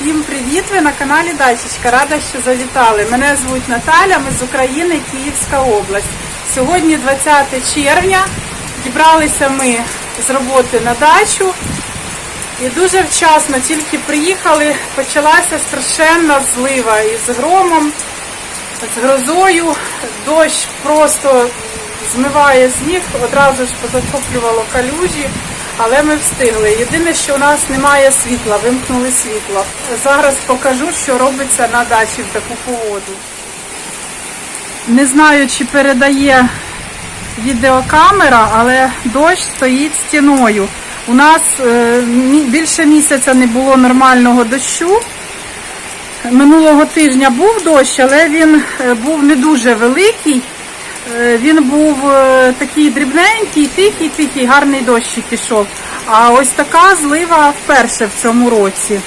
Всім привіт! Ви на каналі Дачечка. Рада, що завітали. Мене звуть Наталя, ми з України, Київська область. Сьогодні 20 червня. Дібралися ми з роботи на дачу. І дуже вчасно тільки приїхали, почалася страшенна злива із громом, з грозою. Дощ просто змиває сніг, одразу ж позатоплювало калюжі, але ми встигли. Єдине, що у нас немає світла, вимкнули світло. Зараз покажу, що робиться на дачі в таку погоду. Не знаю, чи передає відеокамера, але дощ стоїть стіною. У нас е, більше місяця не було нормального дощу. Минулого тижня був дощ, але він е, був не дуже великий. Е, Він був е, такий дрібненький, тихий, тихий, гарний дощик пішов. А ось така злива вперше в цьому році.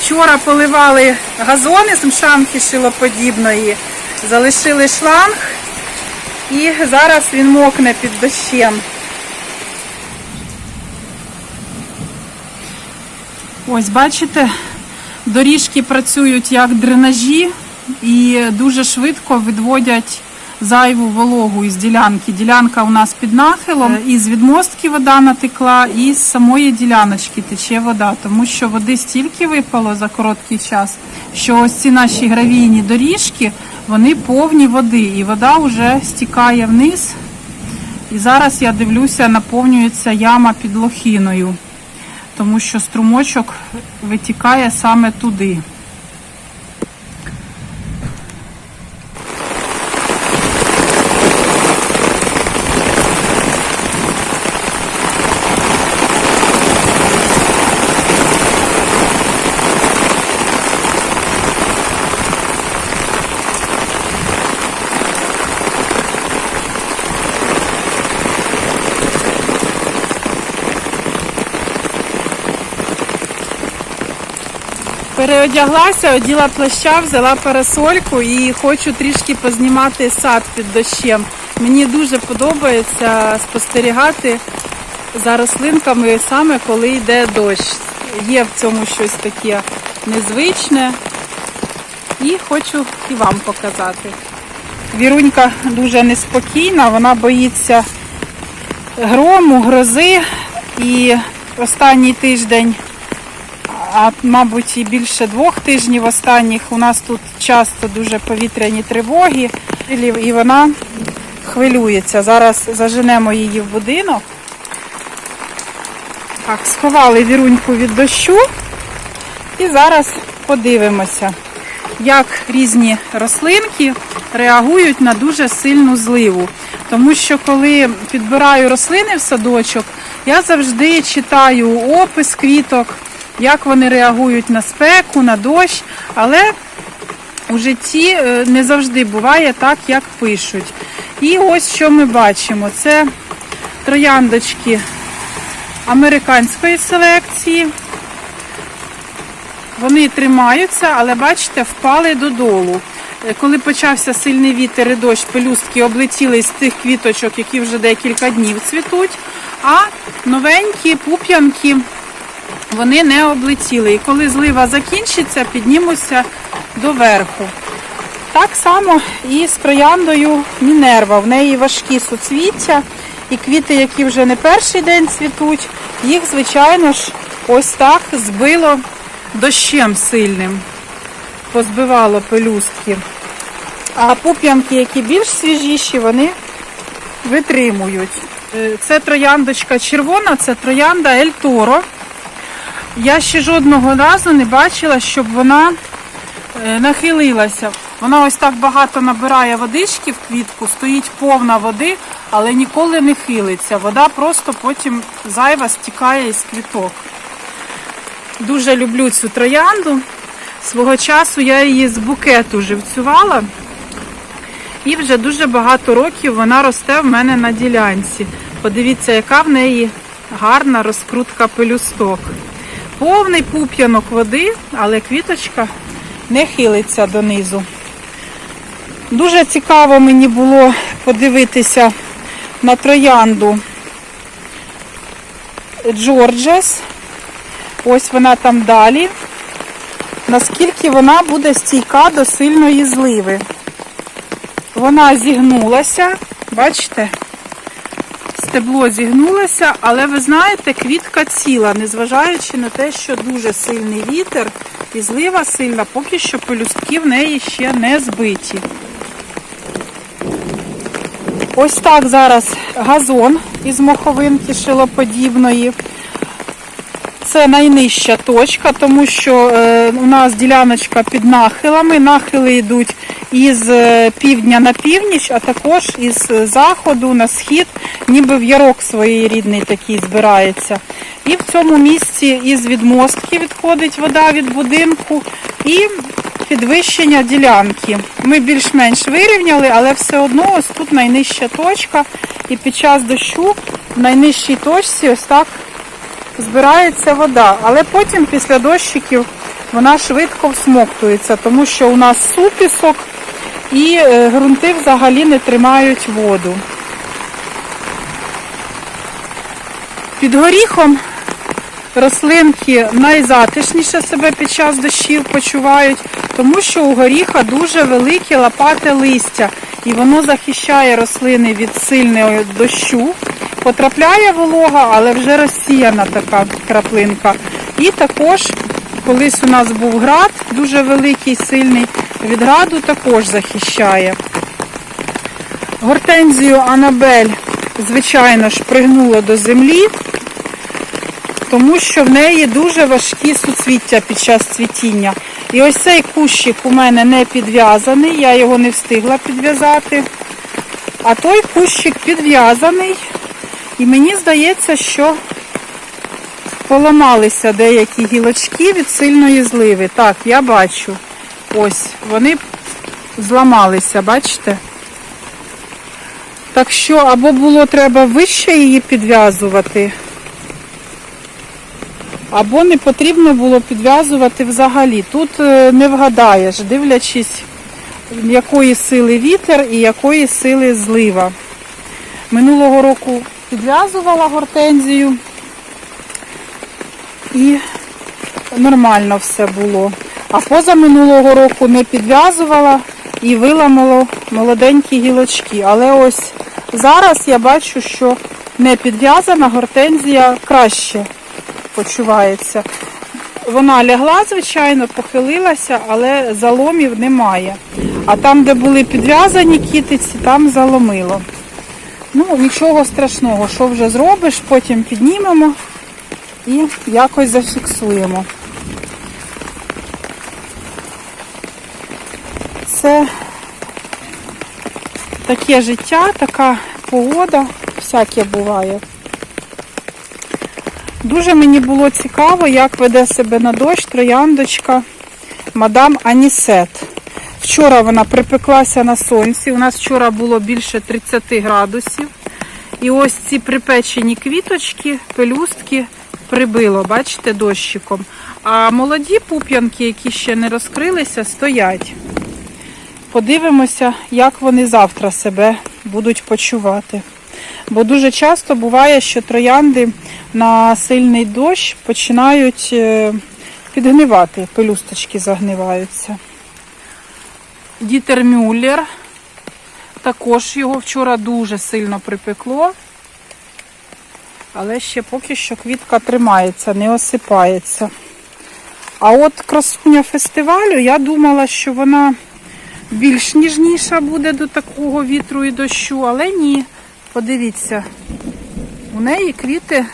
Вчора поливали газони з мшанки шилоподібної, залишили шланг і зараз він мокне під дощем. Ось бачите, доріжки працюють як дренажі і дуже швидко відводять зайву вологу із ділянки. Ділянка у нас під нахилом, і з відмостки вода натекла, і з самої діляночки тече вода, тому що води стільки випало за короткий час, що ось ці наші гравійні доріжки, вони повні води, і вода вже стікає вниз. І зараз я дивлюся, наповнюється яма під лохіною тому що струмочок витікає саме туди. Переодяглася, оділа плаща, взяла парасольку і хочу трішки познімати сад під дощем. Мені дуже подобається спостерігати за рослинками саме коли йде дощ. Є в цьому щось таке незвичне. І хочу і вам показати. Вірунька дуже неспокійна, вона боїться грому, грози. І останній тиждень а мабуть і більше двох тижнів останніх у нас тут часто дуже повітряні тривоги, і вона хвилюється. Зараз заженемо її в будинок. Так, сховали віруньку від дощу і зараз подивимося, як різні рослинки реагують на дуже сильну зливу. Тому що коли підбираю рослини в садочок, я завжди читаю опис квіток як вони реагують на спеку, на дощ, але у житті е, не завжди буває так, як пишуть. І ось що ми бачимо: це трояндочки американської селекції. Вони тримаються, але бачите, впали додолу. Е, Коли почався сильний вітер і дощ, пелюстки облетіли з тих квіточок, які вже декілька днів цвітуть, а новенькі пуп'янки вони не облетіли. І коли злива закінчиться, піднімуться доверху. Так само і з трояндою Мінерва. В неї важкі суцвіття, і квіти, які вже не перший день цвітуть, їх, звичайно ж, ось так збило дощем сильним, позбивало пелюстки. А пуп'янки, які більш свіжіші, вони витримують. Е, Це трояндочка червона, це троянда Ель Торо. Я ще жодного разу не бачила, щоб вона е, нахилилася. Вона ось так багато набирає водички в квітку, стоїть повна води, але ніколи не хилиться. Вода просто потім зайва стікає із квіток. Дуже люблю цю троянду. Свого часу я її з букету живцювала. І вже дуже багато років вона росте в мене на ділянці. Подивіться, яка в неї гарна розкрутка пелюсток. Повний пуп'янок води, але квіточка не хилиться донизу. Дуже цікаво мені було подивитися на троянду Джорджес. Ось вона там далі. Наскільки вона буде стійка до сильної зливи. Вона зігнулася, бачите? Стебло зігнулося, але ви знаєте, квітка ціла, незважаючи на те, що дуже сильний вітер і злива сильна, поки що пелюстки в неї ще не збиті. Ось так зараз газон із моховинки шилоподібної. Це найнижча точка, тому що е, у нас діляночка під нахилами. Нахили йдуть із е, півдня на північ, а також із заходу на схід, ніби в ярок своєрідний такий збирається. І в цьому місці із відмостки відходить вода від будинку і підвищення ділянки. Ми більш-менш вирівняли, але все одно ось тут найнижча точка. І під час дощу в найнижчій точці ось так збирається вода, але потім після дощиків вона швидко всмоктується, тому що у нас супісок і е, ґрунти взагалі не тримають воду. Під горіхом рослинки найзатишніше себе під час дощів почувають, тому що у горіха дуже великі лопати листя, і воно захищає рослини від сильного дощу. Потрапляє волога, але вже розсіяна така краплинка. І також колись у нас був град, дуже великий, сильний, від граду також захищає. Гортензію Анабель, звичайно ж, пригнуло до землі, тому що в неї дуже важкі суцвіття під час цвітіння. І ось цей кущик у мене не підв'язаний, я його не встигла підв'язати. А той кущик підв'язаний. І мені здається, що поламалися деякі гілочки від сильної зливи. Так, я бачу. Ось, вони зламалися, бачите? Так що або було треба вище її підв'язувати, або не потрібно було підв'язувати взагалі. Тут е, не вгадаєш, дивлячись, якої сили вітер і якої сили злива. Минулого року підв'язувала гортензію і нормально все було. А поза минулого року не підв'язувала і виламало молоденькі гілочки. Але ось зараз я бачу, що не підв'язана гортензія краще почувається. Вона лягла, звичайно, похилилася, але заломів немає. А там, де були підв'язані кітиці, там заломило. Ну, нічого страшного, що вже зробиш, потім піднімемо і якось зафіксуємо. Це таке життя, така погода, всяке буває. Дуже мені було цікаво, як веде себе на дощ трояндочка мадам Анісет. Вчора вона припеклася на сонці. У нас вчора було більше 30 градусів. І ось ці припечені квіточки, пелюстки прибило, бачите, дощиком. А молоді пуп'янки, які ще не розкрилися, стоять. Подивимося, як вони завтра себе будуть почувати. Бо дуже часто буває, що троянди на сильний дощ починають е, підгнивати, пелюсточки загниваються. Дітер Мюллер. Також його вчора дуже сильно припекло. Але ще поки що квітка тримається, не осипається. А от красуня фестивалю, я думала, що вона більш ніжніша буде до такого вітру і дощу, але ні. Подивіться, у неї квіти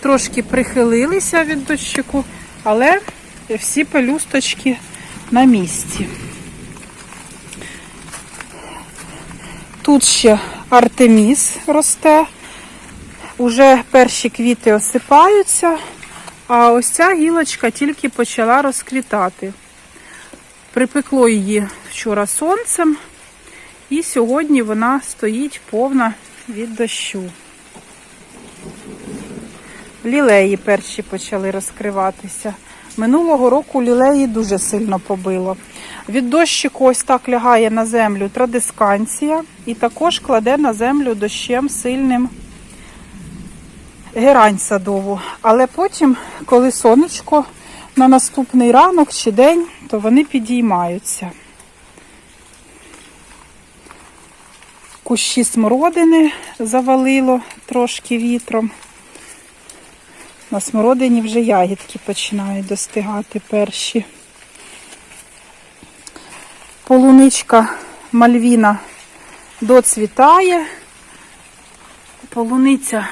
трошки прихилилися від дощику, але всі пелюсточки на місці. Тут ще артеміс росте. Уже перші квіти осипаються, а ось ця гілочка тільки почала розквітати. Припекло її вчора сонцем, і сьогодні вона стоїть повна від дощу. Лілеї перші почали розкриватися. Минулого року лілеї дуже сильно побило. Від дощику ось так лягає на землю традисканція і також кладе на землю дощем сильним герань садову. Але потім, коли сонечко на наступний ранок чи день, то вони підіймаються. Кущі смородини завалило трошки вітром. На смородині вже ягідки починають достигати перші. Полуничка Мальвіна доцвітає. Полуниця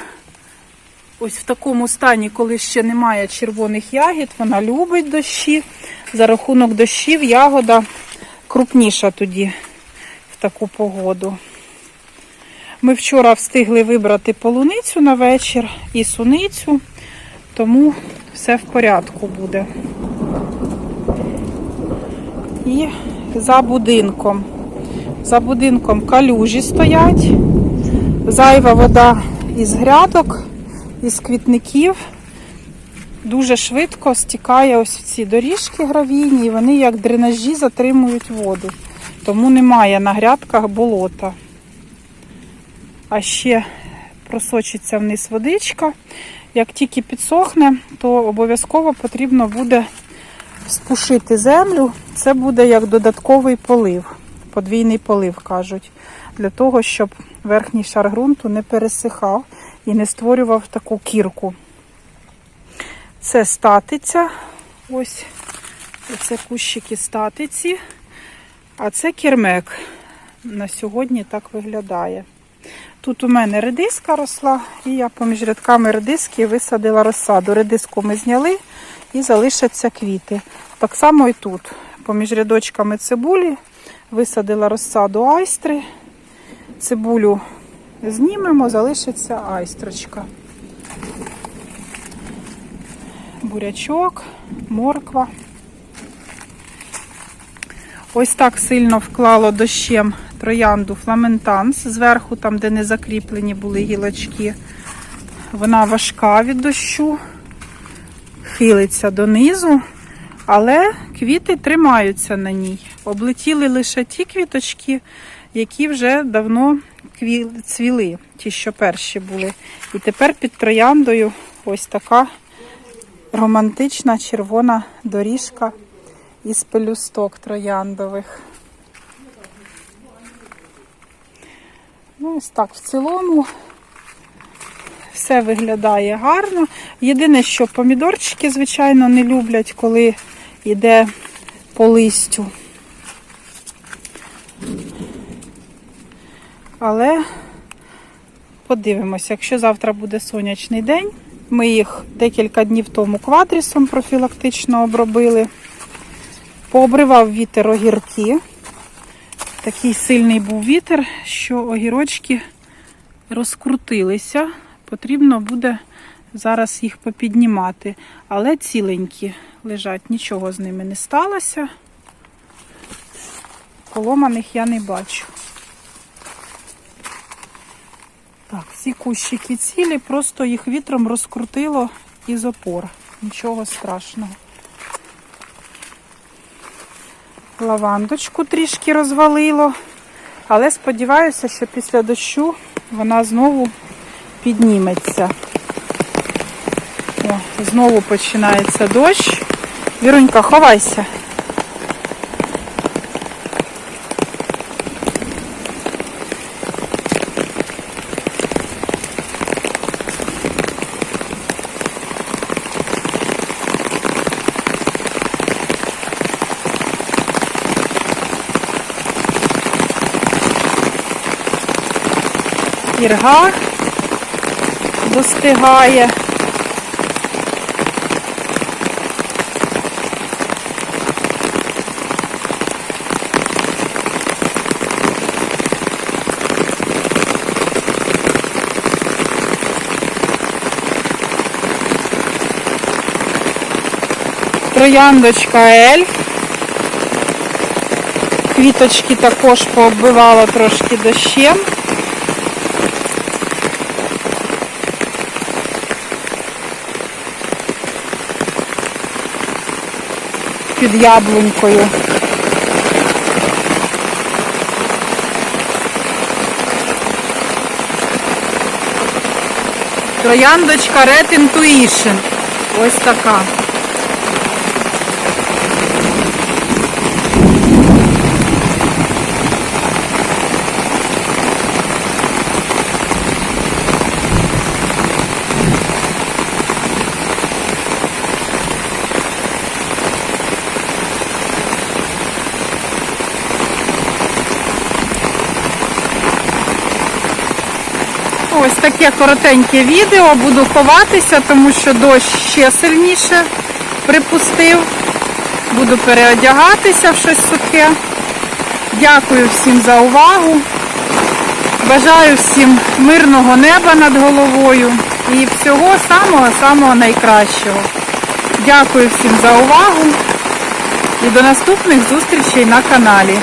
ось в такому стані, коли ще немає червоних ягід, вона любить дощі. За рахунок дощів ягода крупніша тоді в таку погоду. Ми вчора встигли вибрати полуницю на вечір і суницю, тому все в порядку буде. І за будинком. За будинком калюжі стоять. Зайва вода із грядок, із квітників. Дуже швидко стікає ось в ці доріжки гравійні, і вони як дренажі затримують воду. Тому немає на грядках болота. А ще просочиться вниз водичка. Як тільки підсохне, то обов'язково потрібно буде спушити землю. Це буде як додатковий полив, подвійний полив кажуть, для того, щоб верхній шар ґрунту не пересихав і не створював таку кірку. Це статиця. Ось це кущики статиці. А це кірмек. На сьогодні так виглядає. Тут у мене редиска росла, і я поміж рядками редиски висадила розсаду. Редиску ми зняли і залишаться квіти. Так само і тут. Поміж рядочками цибулі висадила розсаду айстри. Цибулю знімемо, залишиться айстрочка. Бурячок, морква. Ось так сильно вклало дощем троянду фламентанс зверху, там, де не закріплені були гілочки. Вона важка від дощу, хилиться донизу, але квіти тримаються на ній. Облетіли лише ті квіточки, які вже давно цвіли, ті, що перші були. І тепер під трояндою ось така романтична червона доріжка із пелюсток трояндових. Ну, ось так в цілому все виглядає гарно. Єдине, що помідорчики, звичайно, не люблять, коли йде по листю. Але подивимося, якщо завтра буде сонячний день, ми їх декілька днів тому квадрісом профілактично обробили. Пообривав вітер огірки. Такий сильний був вітер, що огірочки розкрутилися. Потрібно буде зараз їх попіднімати. Але ціленькі лежать, нічого з ними не сталося. Поломаних я не бачу. Так, всі кущики цілі, просто їх вітром розкрутило із опор. Нічого страшного. Лавандочку трішки розвалило, але сподіваюся, що після дощу вона знову підніметься. О, знову починається дощ. Вірунька, ховайся. Ірга достигає. Трояндочка ельф. Квіточки також пооббивала трошки дощем. Під яблунькою. Трояндочка Red Intuition. Ось така. Ось таке коротеньке відео. Буду ховатися, тому що дощ ще сильніше припустив. Буду переодягатися в щось сухе. Дякую всім за увагу. Бажаю всім мирного неба над головою і всього самого-самого найкращого. Дякую всім за увагу і до наступних зустрічей на каналі.